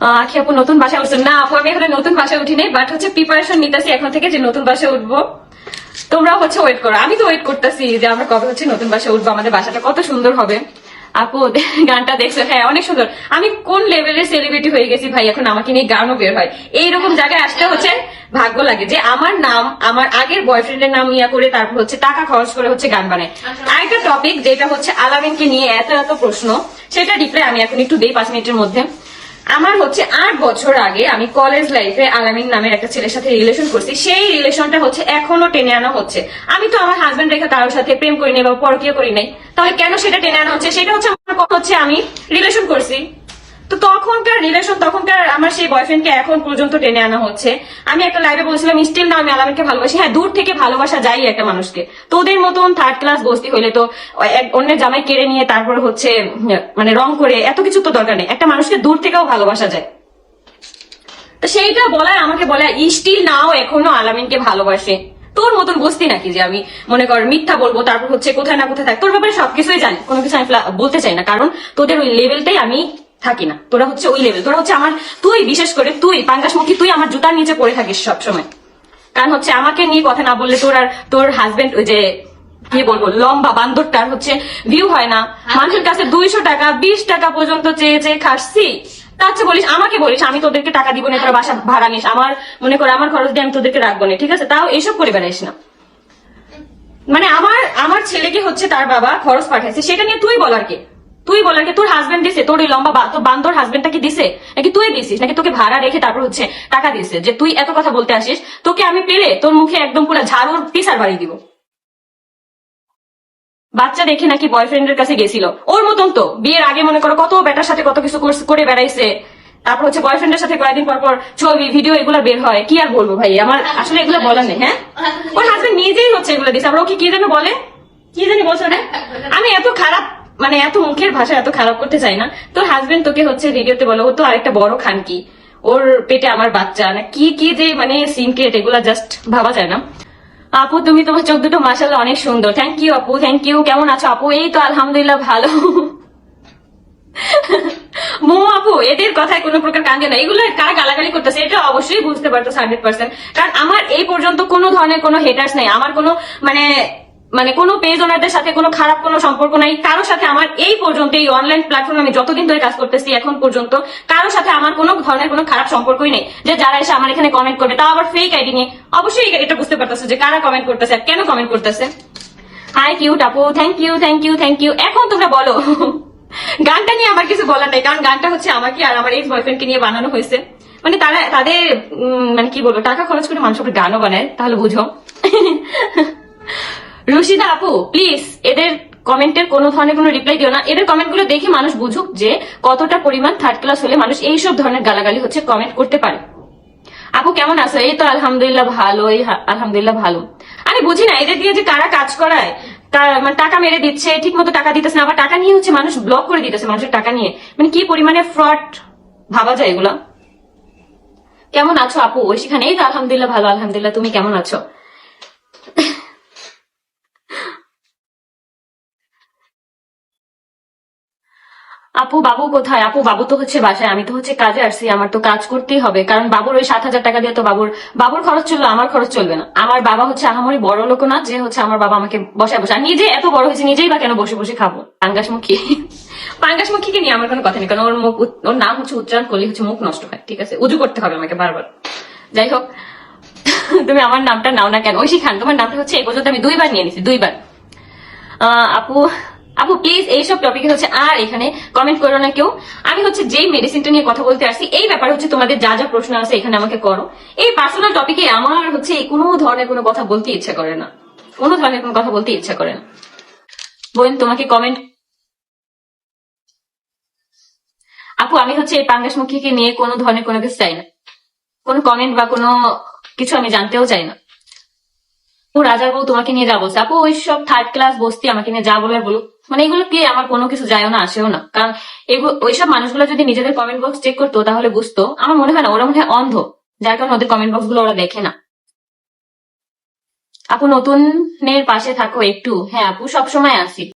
আখি আপু নতুন বাসায় উঠছেন। না, আপু, আমি এখানে নতুন বাসায় উঠিনি বাট হচ্ছে প্রিপারেশন নিতেছি এখন থেকে যে নতুন বাসায় উঠবো। তোমরাও হচ্ছে ওয়েট করো। আমি তো ওয়েট করতেছি যে আমরা কবে হচ্ছে নতুন বাসায় উঠবো, আমাদের বাসাটা কত সুন্দর হবে। আপু, গানটা দেখছ? হ্যাঁ অনেক সুন্দর। আমি কোন লেভেলের সেলিব্রিটি হয়ে গেছি ভাই, এখন আমাকে নিয়ে গানও বের হয়। এইরকম জায়গায় আসতে হচ্ছে ভাগ্য লাগে যে আমার নাম, আমার আগের বয়ফ্রেন্ডের নাম ইয়া করে তারপর হচ্ছে টাকা খরচ করে হচ্ছে গান বানায়। আরেকটা টপিক যেটা হচ্ছে আলামিনকে নিয়ে এত এত প্রশ্ন, সেটা রিপ্লাই আমি এখন একটু দেই পাঁচ মিনিটের মধ্যে। আমার হচ্ছে আট বছর আগে আমি কলেজ লাইফে আলামিন নামের একটা ছেলের সাথে রিলেশন করছি। সেই রিলেশনটা হচ্ছে এখনও টেনে আনা হচ্ছে। আমি তো আমার হাজবেন্ড রেখে কারোর সাথে প্রেম করি নাই বা পরকীয় করি নাই। তাহলে কেন সেটা টেনে আনা হচ্ছে? সেটা হচ্ছে আমার কথা হচ্ছে আমি রিলেশন করছি। তো তখনকার রিলেশন তখনকার আমার সেই বয়ফ্রেন্ডকে এখন পর্যন্ত টেনে আনা হচ্ছে। আমি একটা লাইভে বলছিলাম, স্টিল না, আমি আলামিনকে ভালোবাসি। হ্যাঁ দূর থেকে ভালোবাসা যাই একটা মানুষকে। তোদের মতন থার্ড ক্লাস বস্তি হইলে তো অন্যের জামাই কেড়ে নিয়ে তারপর হচ্ছে মানে রং করে এত কিছু তো দরকার নেই। একটা মানুষকে দূর থেকেও ভালোবাসা যায়। তো সেইটা বলায় আমাকে বলে স্টিল নাও এখনও আলামিনকে ভালোবাসে। তোর মতন বসতি নাকি যে আমি মনে কর মিথ্যা বলব, তারপর হচ্ছে কোথায় না কোথায় থাক। তোর ব্যাপারে সবকিছুই জানি, কোনো কিছু আমি বলতে চাই না। কারণ তোদের ওই লেভেলটাই আমি থাকি না তোরা হচ্ছে ওই লেভেল তোরা হচ্ছে আমার তুই বিশেষ করে তুই পাঙ্গাসমুখী তুই আমার জুতার নিচে পড়ে থাকিস সবসময়। কারণ হচ্ছে আমাকে নিয়ে কথা না বললে তোর আর তোর হাজবেন্ড ওই যে কি বলব লম্বা বান্দরটার হচ্ছে ভিউ হয় না। মানুষের কাছে দুইশো টাকা বিশ টাকা পর্যন্ত চেয়ে চেয়ে খাসছি। তার চেয়ে বলিস আমাকে বলিস আমি তোদেরকে টাকা দিব না তোরা বাসা ভাড়া নিস। আমার মনে করে আমার খরচ দিয়ে আমি তোদেরকে রাখব না ঠিক আছে? তাও এইসব করে বেড়াইস না। মানে আমার আমার ছেলেকে হচ্ছে তার বাবা খরচ পাঠাইছে সেটা নিয়ে তুই বলার কে? তুই বলার কে তোর হাজবেন্ড দিছে, তোর ওই লম্বা বান্দর হাজবেন্ডটা কি দিছে? নাকি তুই দিছিস? নাকি তোকে ভাড়া রেখে তারপর হচ্ছে টাকা দিছে? যে তুই এত কথা বলতে আসিস, তোকে আমি পেলে তোর মুখে একদম পুরো ঝাড়ুর পিসার বাড়ি দিব। বাচ্চা দেখে নাকি বয়ফ্রেন্ডের কাছে গেছিল। ওর মতন তো, বিয়ের আগে মনে করো কত বেটার সাথে কত কিছু করে বেড়াইছে। তারপর হচ্ছে বয়ফ্রেন্ডের সাথে কয়েকদিন পর পর ছবি ভিডিও এগুলো বের হয়। কি আর বলব ভাই? আমার আসলে এগুলো বলার নেই হ্যাঁ? ওর হাজবেন্ড নিজেই হচ্ছে এগুলো দিচ্ছে আবার ওকে কি যেন বলে? কি জানি বলছো আমি এত খারাপ মানে এত মুখের ভাষা এত খারাপ করতে চাই না। তোর হাজবেন্ড তোকে হচ্ছে ভিডিওতে বলো তো আরেকটা বড় খান কি ওর পেটে আমার বাচ্চা। না, কি কি যে মানে সিনক্রেট এগুলা জাস্ট ভাবা যায় না। আপু, তুমি তোমার চোখ দুটো মাসাল্লাহ অনেক সুন্দর। থ্যাংক ইউ আপু থ্যাংক ইউ কেমন আছো আপু? এই তো আলহামদুলিল্লাহ ভালো। মো আপু, এদের কথায় কোনো প্রকার কান্দে না এগুলো কারা গালাগালি করতেছে, এটা অবশ্যই বুঝতে পারতো হান্ড্রেড পার্সেন্ট কারণ আমার এই পর্যন্ত কোনো ধরনের কোনো হেটার্স নেই। আমার কোনো মানে মানে কোনো পেজ ওনারদের সাথে কোনো খারাপ কোনো সম্পর্ক নাই। কারোর সাথে আমার এই পর্যন্ত এই অনলাইন প্ল্যাটফর্মে আমি যতদিন ধরে কাজ করতেছি, এখন পর্যন্ত কারোর সাথে আমার কোনো ধরনের কোনো খারাপ সম্পর্কই নেই। যে যারা এসে আমার এখানে কমেন্ট করবে, তাও আবার ফেক আইডি নিয়ে। অবশ্যই এটা বুঝতে পারতেছে যে কারা কমেন্ট করতেছে আর কেন কমেন্ট করতেছে। হাই কিউট আপু। Thank you thank you thank you এখন তোমরা বলো, গানটা নিয়ে আমার কিছু বলার নাই, কারণ গানটা হচ্ছে আমাকে আর আমার এক্স বয়ফ্রেন্ডকে নিয়ে বানানো হয়েছে। মানে তারা তাদের মানে কি বলব, টাকা খরচ করে মানুষ গানও বানায়, তাহলে বুঝো। রুশিদা আপু প্লিজ এদের কমেন্টের কোনো ধরনের কোনো রিপ্লাই দিও না। এদের কমেন্টগুলো দেখে মানুষ বুঝুক যে কতটা পরিমাণ থার্ড ক্লাস হলে মানুষ এইসব ধরনের গালাগালি হচ্ছে কমেন্ট করতে পারে। আপু, কেমন আছো? এই তো আলহামদুলিল্লাহ ভালো, এই আলহামদুলিল্লাহ ভালো। আমি বুঝি না, এদের দিয়ে যে কারা কাজ করায় মানে টাকা মেরে দিচ্ছে ঠিক মতো টাকা দিতেছে না, আবার টাকা নিয়ে হচ্ছে মানুষ ব্লক করে দিতেছে মানুষের টাকা নিয়ে। মানে কি পরিমাণে ফ্রড ভাবা যায় এগুলা? কেমন আছো আপু? ওই সেখানে এই তো আলহামদুলিল্লাহ ভালো, আলহামদুলিল্লাহ, তুমি কেমন আছো? আপু, বাবু কোথায়? আপু, বাবু তো হচ্ছে বাসায়, আমি তো হচ্ছে কাজে আসছি, আমার তো কাজ করতেই হবে। কারণ বাবুর ওই সাত হাজার টাকা দিয়ে তো বাবুর বাবুর খরচ চলল, আমার খরচ চলবে না। আমার বাবা হচ্ছে আহামরি বড় লোক না, যে হচ্ছে আমার বাবা আমাকে বসায় বসে। আর নিজে এত বড় হয়েছে, নিজেই বা কেন বসে বসে খাব? পাঙ্গাসমুখী পাঙ্গাসমুখীকে নিয়ে আমার কোনো কথা নেই, কারণ ওর মুখ ওর নাম হচ্ছে উচ্চারণ করলে হচ্ছে মুখ নষ্ট হয়, ঠিক আছে? উজু করতে হবে আমাকে বারবার। যাই হোক, তুমি আমার নামটা নাও না কেন? ঐশী খান, তোমার নামটা হচ্ছে এই পর্যন্ত আমি দুইবার নিয়ে নিছি, দুইবার। আপু আপু প্লিজ এইসব টপিকে হচ্ছে আর এখানে কমেন্ট করো না কেউ। আমি হচ্ছে যেই মেডিসিনটা নিয়ে কথা বলতে আসছি, এই ব্যাপারে হচ্ছে তোমাদের যা যা প্রশ্ন আছে এখানে আমাকে করো। এই পার্সোনাল টপিকে আমার হচ্ছে কোনো ধরনের কোনো কথা বলতে ইচ্ছা করে না। কোনো ধরনের কোনো কথা বলতে ইচ্ছা করে না। বোন, তোমাকে কমেন্ট আপু, আমি হচ্ছে এই পাঙ্গাসমুখীকে নিয়ে কোনো ধরনের কোনো কিছু চাই না। কোনো কমেন্ট বা কোনো কিছু আমি জানতেও চাই না। ও রাজার বউ তোমাকে নিয়ে যাব আপু, ওই সব থার্ড ক্লাস বসতি আমাকে নিয়ে যা বলার বলুক। মানে এগুলো কি? আমার কোনো কিছু যায়ও না, আসেও না। কারণ এগুলো ওইসব মানুষগুলো যদি নিজেদের কমেন্ট বক্স চেক করতো, তাহলে বুঝতো, আমার মনে হয় না, ওরা মনে হয় অন্ধ। যার কারণে ওদের কমেন্ট বক্সগুলো ওরা দেখে না। আপু, নতুনের পাশে থাকো একটু। হ্যাঁ আপু, সবসময় আসি।